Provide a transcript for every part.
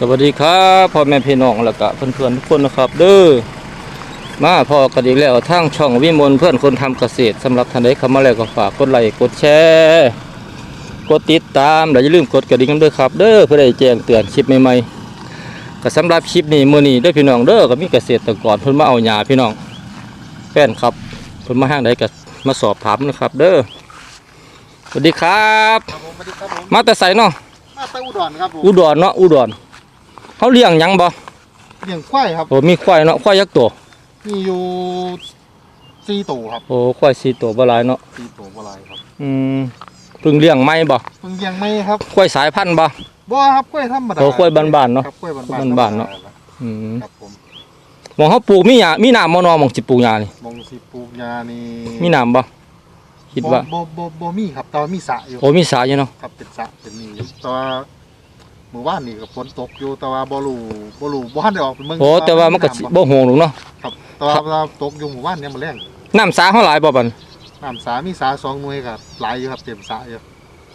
สวัสดีครับพ่อแม่พี่น้องแล้วก็เพื่อนๆทุกคนนะครับ เด้อมาพอกันอีกแล้วทางช่องวิมลเพื่อนคนทำเกษตรสำหรับท่านใดเข้ามาแล้วก็ฝากกดไลค์กดแชร์กดติดตามและอย่าลืมกดกระดิ่งกันด้วยครับ เด้อเพื่อได้แจ้งเตือนคลิปใหม่ๆก็สำหรับคลิปนี้มื้อนี้เด้อพี่น้องเด้อก็มีเกษตรกรเพิ่นมาเอาหญ้าพี่น้องแฟนครับเพิ่นมาห้างใดก็มาสอบถามนะครับ เด้อสวัสดีครับครับผมสวัสดีครับผมมาแต่ไสเนาะมาตะอุดรครับผมอุดรเนาะอุดร เขาเลี้ยงหยังบ่เลี้ยงควายครับ โอ้มีควายเนาะควายยักษ์ตัว มีอยู่สี่ตัวครับโอ้ควายสี่ตัวบ่หลายเนาะสี่ตัวบ่หลายครับอืมเพิ่งเลี้ยงใหม่บ่เพิ่งเลี้ยงไม่ครับควายสายพันธุ์บ่ บ่ครับกล้วยธรรมดาโอ้กล้วยบ้านๆเนาะครับกล้วยบ้านกล้วยบ้านๆเนาะ อืมครับผมหมองเขาปลูกมีหญ้ามีน้ำบ่เนาะหมองสิปลูกหญ้านี่มองสิปลูกยานี่มีน้ำบ่คิดว่าบ่บ่บ่บ่มีครับแต่ว่ามีสระอยู่โอ้มีสายอยู่เนาะ ครับเป็นสระเป็นนี่อยู่แต่ว่า หมู่บ้านนี่ก็ฝนตกอยู่แต่ว่าบ่รู้บ่รู้บ่ทันได้ออกไปเมืองโอ้แต่ว่ามันก็สิบ่โหงหรอกเนาะครับแต่ว่าเวลาตกอยู่หมู่บ้านเนี่ยมันแรงน้ำสาเฮาหลายบ่บัดน้ำสามีสาสองหน่วยครับหลายอยู่ครับเต็มสระอยู่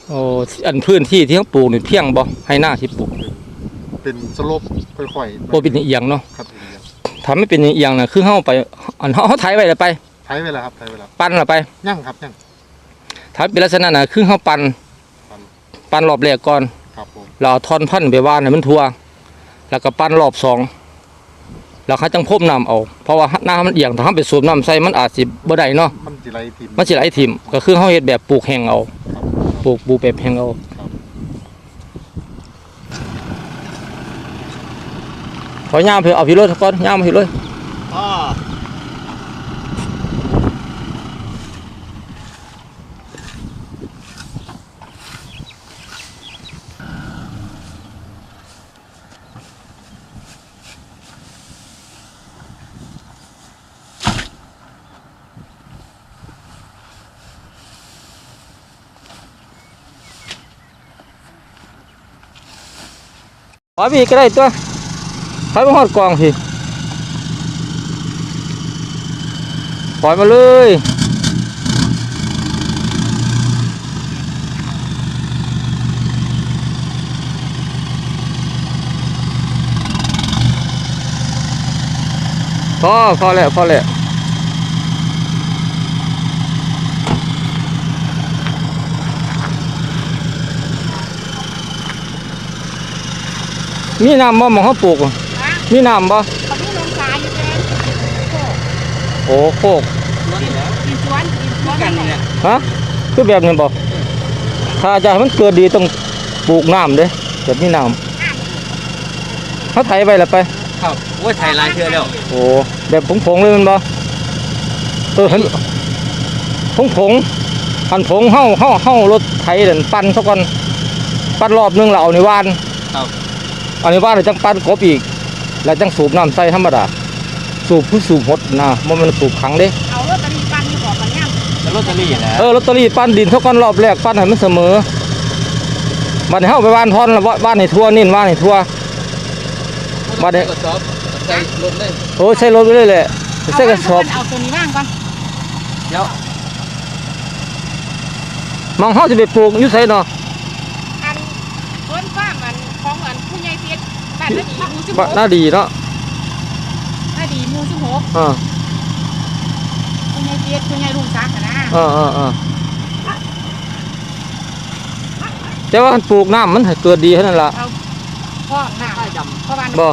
โอ้อันพื้นที่ที่เขาปลูกนี่เพียงบ่ให้หน้าที่ปลูกเป็นสลบค่อยๆบ่เป็นเอียงเนาะครับเป็นอย่างถ้าไม่เป็นเอียงน่ะคือเฮาไปอันเฮาเฮาไถไว้แล้วไปใช้เวลาครับใช้เวลาปั้นแล้วไปยั่งครับยั่งถ้าเป็นลักษณะน่ะคือเฮาปั่นปั่นปั่นรอบแรกก่อน ครับผมเราเอาท่อนพันธุ์ไปว่านให้มันทั่ว แล้วก็ปั้นรอบสองแล้วเขาจังพ่มน้ำเอา เพราะว่าน้ำมันเอียงถ้าเขาไปสูบน้ำใส่มันอาจสิบ่ได้เนาะมันจิไรทีมมันสิไหลถิ่มก็คือเขาเฮ็ดแบบปลูกแห้งเอา ครับปลูกปลูกแบบแห้งเอาครับขอย่ามไปเอาพี่รถก่อนย่ามมาพี่รถอ่า อพี่ก็ได้ตัวไปมาฮอดกองพี่ปล่อยมาเลยพอพอแล้วพอแล้ว มีน้ำบ่หมองเขาปลูกอะมีน้ำบ่เขาที่ลงสายอยู่เลยโคโอ้โคกกินสวนกินสวนกันเนี่ยฮะคือแบบนี้บ่ถ้าจะให้มันเกิดดีต้องปลูกน้ำเด้แบบมีน้ำเขาไถไปแล้วไป ครับโอ้ยไทยลายเชื่อแล้วโอ้แบบผงผงๆเลยมันบ่เออเห็นผงผงหันผงเฮาเฮาเฮารถไถเดินปั่นซะก่อนปั่นรอบหนึงแล้วเอาในว่านครับเอาในว่านแล้วจังปั่นกบอีก แล้วจังสูบน้ำใส่ธรรมดา สูบคือสูบหดนะบ่แมันสูบขังเด้ เอารถตะลีปันอยู่บอกกันเนี่ยแล้วลอตเตอรี่แหละเออลอตเตอรี่ปั้นดินเท่ากันรอบแรกปั้นให้มันเสมอบัดนี้เฮาไปบ้านทอนแล้วบ้านให้ทั่วนี่บ้านให้ทั่วมาเด้กระสอบใส่รถเลยโอ้ใช้รถไปเลยแหละใช้กระสอบเอาตัวนี้ว่างก่อนแล้วมองเฮาสิไปปลูกอยู่ไสเนาะ อันต้นฟ้ามันของอันผู้ใหญ่เพชร บ้านนาดีหมูสิบหบ้านกน่าดีเนาะนาดีหมูสิบหกอ่าผู้ใหญ่เพชรผู้ใหญ่ลุงซักอะนะอ่าอ่าอ่าแต่ว่าคันปลูกน้ำมันให้เกิดดีเท่านั้นล่ะเอาพ่อหน้าใต้ดเพราะว่าบ่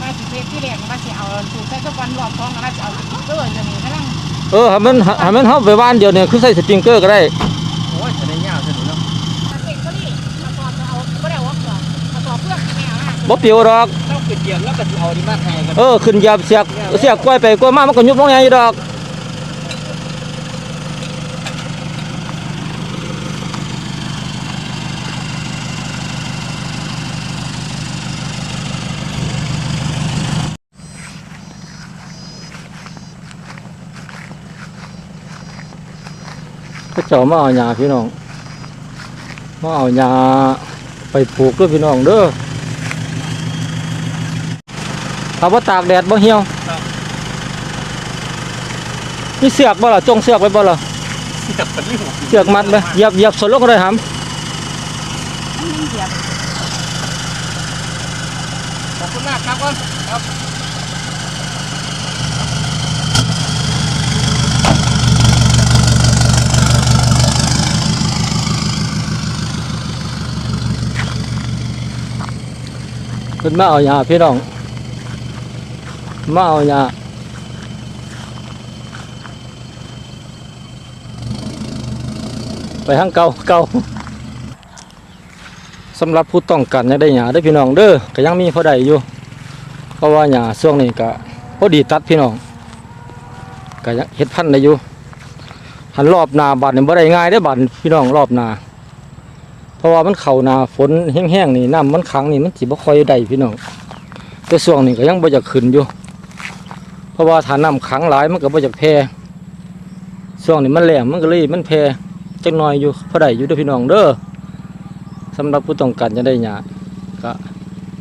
ว่าสิเพชรที่แรกว่าสิเอาสูตรใส่ตะวันรอบท้องแล้วว่าสิเอาสติ๊กเกอร์อย่างนี้กำลังเออให้มันให้มันเฮาไปบ้านเดียวเนี่ยคือใส่สปริงเกอร์ก็ได้ บ่เปรียวดอกต้องปิดเดียงแล้วก็จะเอาดีมากไทยกันเออขึ้นเหยียบเสียกเสียกกล้วยไปกล้วยมามันก็ยุบลงอย่างนี้ดอกก็เจ้ามาเอาหญ้าพี่น้องมาเอาหญ้าไปปลูกด้วยพี่น้องเด้อ ถ้าว่าตากแดดบ่เหี่ยวมีเสือกบ่ล่ะจงเสือกไว้บ่ล่ะจับเป็นริ้วเสือกมัดไหมเหยียบเหยียบสนลงก็ได้หำมันยังเหยียบบ่มันยังเหยียบบ่มันยังเหยียบบ่มันยังเหยียบบ่คุณมากครับก่อนครับเพิ่นมาเอาหญ้าพี่น้อง มาเอาหญ้าไปทางเก่าเก่าสำหรับผู้ต้องการยากได้หญ้าเด้พี่น้องเด้อก็ยังมีพอได้อยู่ เพราะว่าหญ้าช่วงนี้ก็พอดีตัดพี่น้องก็ยังเฮ็ดพันได้อยู่หันรอบนาบาดเนี่ยบ่ได้ง่ายเด้บาดพี่น้องรอบนา เพราะว่ามันเข้านาฝนแห้งๆนี่น้ำมันขังนี่มันสิบ่ค่อยได้พี่น้องแต่ช่วงนี้ก็ยังบ่อยากขึ้นอยู่ เพราะว่าถ้าน้ำขังหลายมันก็บ่อยากแพร่ช่วงนี้มันแรงมันก็เลยมันแพร่จักหน่อยอยู่พอได้อยู่เด้อพี่น้องเด้อสำหรับผู้ต้องการจะได้หญ้าก็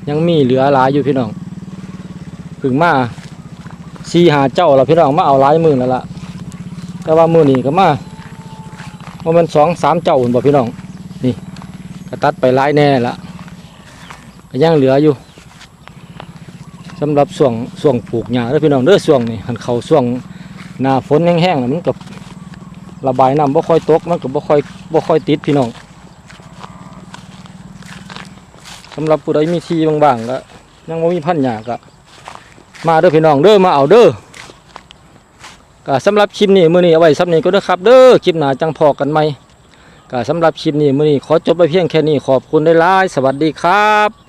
ยังมีเหลือหลายอยู่พี่น้องถึงมาสี่หาเจ้าแล้วพี่น้องมาเอาหลายมื่นแล้วล่ะแต่ว่ามื้อนี้ก็มาว่ามันสองสามเจ้าพุ่นบ่พี่น้องนี่ก็ตัดไปหลายแน่ละยังเหลืออยู่ สำหรับส่วงส่วงปลูกหญ้าเด้อพี่น้องเด้อส่วงนี่หันเขาส่วงหน้าฝนแห้งๆนะมันก็ระบายน้ำบ่ค่อยตกมันก็บ่ค่อยบ่ค่อยติดพี่น้องสำหรับผู้ใดมีที่บางๆก็ยังบ่มีพันหญ้าก็มาเด้อพี่น้องเด้อมาเอาเด้อก็สำหรับคลิปนี้มื้อนี้เอาไว้ซ้ำนี้ก็เด้อครับ เด้อคลิปหน้าจังพอกันใหม่ก็สำหรับคลิปนี้มื้อนี้ขอจบไปเพียงแค่นี้ขอบคุณได้หลาย สวัสดีครับ